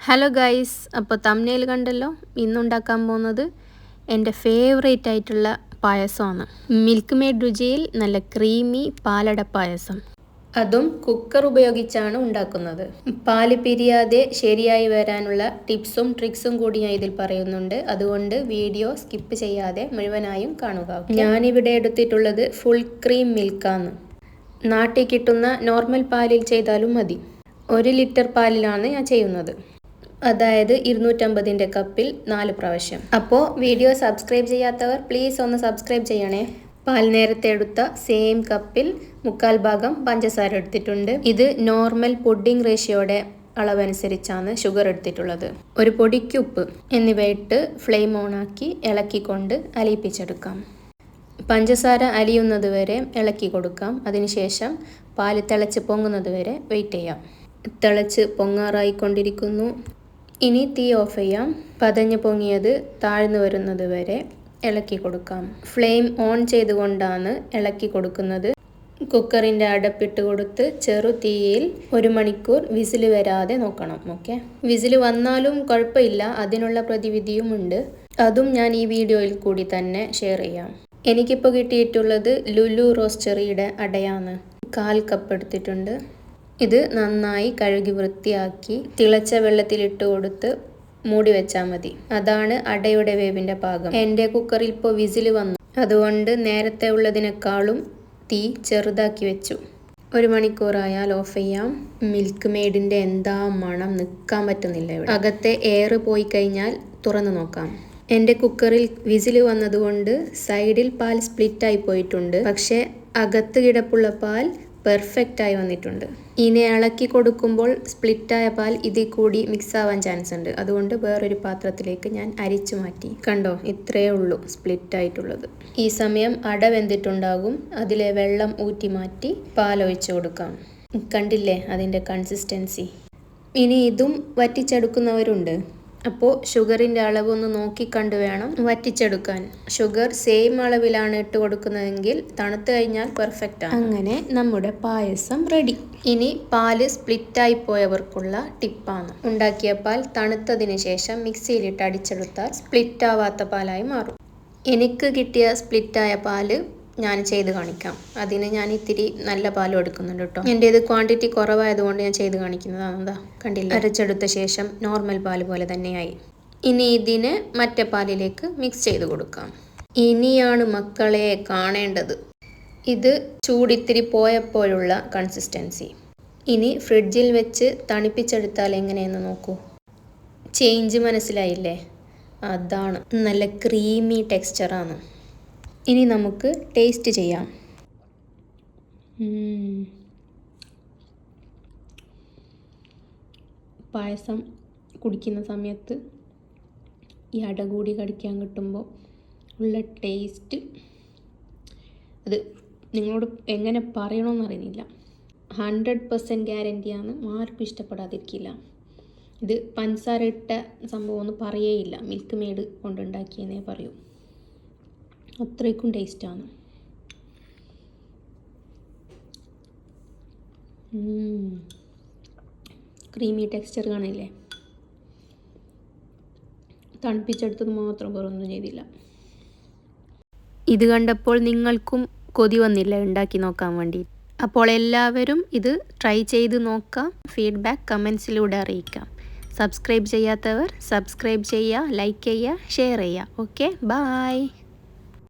Hello guys അപ്പോൾ തമ്നയിൽ കണ്ടല്ലോ? ഇന്നുണ്ടാക്കാൻ പോകുന്നത് എന്റെ ഫേവറേറ്റ് ആയിട്ടുള്ള പായസമാണ്. മിൽക്ക് മെയ്ഡ് രുചിയിൽ നല്ല ക്രീമി പാലട പായസം. അതും കുക്കർ ഉപയോഗിച്ചാണ് ഉണ്ടാക്കുന്നത്. പാൽ പിരിയാതെ ശരിയായി വരാനുള്ള ടിപ്സും ട്രിക്സും കൂടി ഞാൻ ഇതിൽ പറയുന്നുണ്ട്. അതുകൊണ്ട് വീഡിയോ സ്കിപ്പ് ചെയ്യാതെ മുഴുവനായും കാണുക. ഞാനിവിടെ എടുത്തിട്ടുള്ളത് ഫുൾ ക്രീം മിൽക്കാണ് നാട്ടിൽ കിട്ടുന്ന നോർമൽ പാലിൽ ചെയ്താലും മതി. ഒരു ലിറ്റർ പാലിലാണ് ഞാൻ ചെയ്യുന്നത്. അതായത് ഇരുന്നൂറ്റമ്പതിന്റെ കപ്പിൽ നാല് പ്രാവശ്യം. അപ്പോൾ വീഡിയോ സബ്സ്ക്രൈബ് ചെയ്യാത്തവർ പ്ലീസ് ഒന്ന് സബ്സ്ക്രൈബ് ചെയ്യണേ. പാൽ നേരത്തെ എടുത്ത സെയിം കപ്പിൽ മുക്കാൽ ഭാഗം പഞ്ചസാര എടുത്തിട്ടുണ്ട്. ഇത് നോർമൽ പുഡിംഗ് റേഷ്യോയുടെ അളവനുസരിച്ചാണ് ഷുഗർ എടുത്തിട്ടുള്ളത്. ഒരു പൊടിക്കുപ്പ് എന്നിവയിട്ട് ഫ്ലെയിം ഓണാക്കി ഇളക്കിക്കൊണ്ട് അലിയിപ്പിച്ചെടുക്കാം. പഞ്ചസാര അലിയുന്നത് വരെ ഇളക്കി കൊടുക്കാം. അതിനുശേഷം പാൽ തിളച്ച് പൊങ്ങുന്നത് വരെ വെയിറ്റ് ചെയ്യാം. തിളച്ച് പൊങ്ങാറായിക്കൊണ്ടിരിക്കുന്നു. ഇനി തീ ഓഫ് ചെയ്യാം. പതഞ്ഞു പൊങ്ങിയത് താഴ്ന്നു വരുന്നത് വരെ ഇളക്കി കൊടുക്കാം. ഫ്ലെയിം ഓൺ ചെയ്തുകൊണ്ടാണ് ഇളക്കി കൊടുക്കുന്നത്. കുക്കറിന്റെ അടപ്പിട്ട് കൊടുത്ത് ചെറു തീയിൽ ഒരു മണിക്കൂർ വിസിൽ വരാതെ നോക്കണം. ഓക്കെ? വിസിൽ വന്നാലും കുഴപ്പമില്ല. അതിനുള്ള പ്രതിവിധിയും ഉണ്ട്. അതും ഞാൻ ഈ വീഡിയോയിൽ കൂടി തന്നെ ഷെയർ ചെയ്യാം. എനിക്കിപ്പോൾ കിട്ടിയിട്ടുള്ളത് ലുലു റോസ്റ്ററിയുടെ അടയാണ്. കാൽ കപ്പ് എടുത്തിട്ടുണ്ട്. ഇത് നന്നായി കഴുകി വൃത്തിയാക്കി തിളച്ച വെള്ളത്തിലിട്ട് കൊടുത്ത് മൂടി വെച്ചാൽ മതി. അതാണ് അടയുടെ വേവിന്റെ പാകം. എന്റെ കുക്കറിൽ ഇപ്പോൾ വിസിൽ വന്നു. അതുകൊണ്ട് നേരത്തെ ഉള്ളതിനേക്കാളും തീ ചെറുതാക്കി വെച്ചു. ഒരു മണിക്കൂറായാൽ ഓഫ് ചെയ്യാം. മിൽക്ക് മെയ്ഡിന്റെ എന്താ മണം നിൽക്കാൻ പറ്റുന്നില്ല ഇവിടെ. അകത്തെ എയർ പോയി കഴിഞ്ഞാൽ തുറന്നു നോക്കാം. എന്റെ കുക്കറിൽ വിസിൽ വന്നതുകൊണ്ട് സൈഡിൽ പാൽ സ്പ്ലിറ്റായി പോയിട്ടുണ്ട്. പക്ഷേ അകത്ത് കിടപ്പുള്ള പാൽ പെർഫെക്റ്റ് ആയി വന്നിട്ടുണ്ട്. ഇനി ഇളക്കി കൊടുക്കുമ്പോൾ സ്പ്ലിറ്റായ പാൽ ഇതിൽ കൂടി മിക്സ് ആവാൻ ചാൻസ് ഉണ്ട്. അതുകൊണ്ട് വേറൊരു പാത്രത്തിലേക്ക് ഞാൻ അരിച്ചു മാറ്റി. കണ്ടോ? ഇത്രയേ ഉള്ളൂ സ്പ്ലിറ്റ് ആയിട്ടുള്ളത്. ഈ സമയം അട വെന്തിട്ടുണ്ടാകും. അതിലെ വെള്ളം ഊറ്റി മാറ്റി പാൽ ഒഴിച്ചു കൊടുക്കാം. കണ്ടില്ലേ? അതിന്റെ കൺസിസ്റ്റൻസി ഇനി ഇതും വറ്റിച്ചെടുക്കുന്നവരുണ്ട്. അപ്പോൾ ഷുഗറിന്റെ അളവ് ഒന്ന് നോക്കിക്കണ്ട് വേണം വറ്റിച്ചെടുക്കാൻ. ഷുഗർ സെയിം അളവിലാണ് ഇട്ട് കൊടുക്കുന്നതെങ്കിൽ തണുത്ത് കഴിഞ്ഞാൽ പെർഫെക്റ്റ് ആണ്. അങ്ങനെ നമ്മുടെ പായസം റെഡി ഇനി പാൽ സ്പ്ലിറ്റായി പോയവർക്കുള്ള ടിപ്പാണ്. ഉണ്ടാക്കിയ പാൽ തണുത്തതിന് ശേഷം മിക്സിയിലിട്ട് അടിച്ചെടുത്താൽ സ്പ്ലിറ്റ് ആവാത്ത പാലായി മാറും. എനിക്ക് കിട്ടിയ സ്പ്ലിറ്റായ പാൽ ഞാൻ ചെയ്ത് കാണിക്കാം. അതിന് ഞാൻ ഇത്തിരി നല്ല പാലും എടുക്കുന്നുണ്ട് കേട്ടോ. എന്റെ ഇത് ക്വാണ്ടിറ്റി കുറവായതുകൊണ്ട് ഞാൻ ചെയ്ത് കാണിക്കുന്നതാണ് എന്താ? കണ്ടില്ല? അരച്ചെടുത്ത ശേഷം നോർമൽ പാൽ പോലെ തന്നെയായി. ഇനി ഇതിനെ മറ്റേ പാലിലേക്ക് മിക്സ് ചെയ്ത് കൊടുക്കാം. ഇനിയാണ് മക്കളെ കാണേണ്ടത്. ഇത് ചൂടിത്തിരി പോയപ്പോഴുള്ള കൺസിസ്റ്റൻസി ഇനി ഫ്രിഡ്ജിൽ വെച്ച് തണുപ്പിച്ചെടുത്താൽ എങ്ങനെയെന്ന് നോക്കൂ. ചേഞ്ച് മനസ്സിലായില്ലേ? അതാണ്. നല്ല ക്രീമി ടെക്സ്ചറാണ് ഇനി നമുക്ക് ടേസ്റ്റ് ചെയ്യാം. പായസം കുടിക്കുന്ന സമയത്ത് ഈ അട കൂടി കടിക്കാൻ കിട്ടുമ്പോൾ ഉള്ള ടേസ്റ്റ് അത് നിങ്ങളോട് എങ്ങനെ പറയണമെന്ന് അറിയുന്നില്ല. ഹൺഡ്രഡ് പെർസെന്റ് ഗ്യാരന്റിയാണ് ആർക്കും ഇഷ്ടപ്പെടാതിരിക്കില്ല. ഇത് പഞ്ചസാര ഇട്ട സംഭവമൊന്നും പറയേയില്ല. മിൽക്ക് മെയ്ഡ് കൊണ്ടുണ്ടാക്കിയെന്നേ പറയൂ. അത്രയ്ക്കും ടേസ്റ്റാണ്. ക്രീമി ടെക്സ്ചർ കാണില്ലേ? തണുപ്പിച്ചെടുത്തത് മാത്രം വേറൊന്നും ചെയ്തില്ല. ഇത് കണ്ടപ്പോൾ നിങ്ങൾക്കും കൊതി വന്നില്ല ഉണ്ടാക്കി നോക്കാൻ വേണ്ടി. അപ്പോൾ എല്ലാവരും ഇത് ട്രൈ ചെയ്ത് നോക്കാം. ഫീഡ്ബാക്ക് കമൻസിലൂടെ അറിയിക്കാം. സബ്സ്ക്രൈബ് ചെയ്യാത്തവർ സബ്സ്ക്രൈബ് ചെയ്യുക ലൈക്ക് ചെയ്യുക ഷെയർ ചെയ്യുക. Okay bye.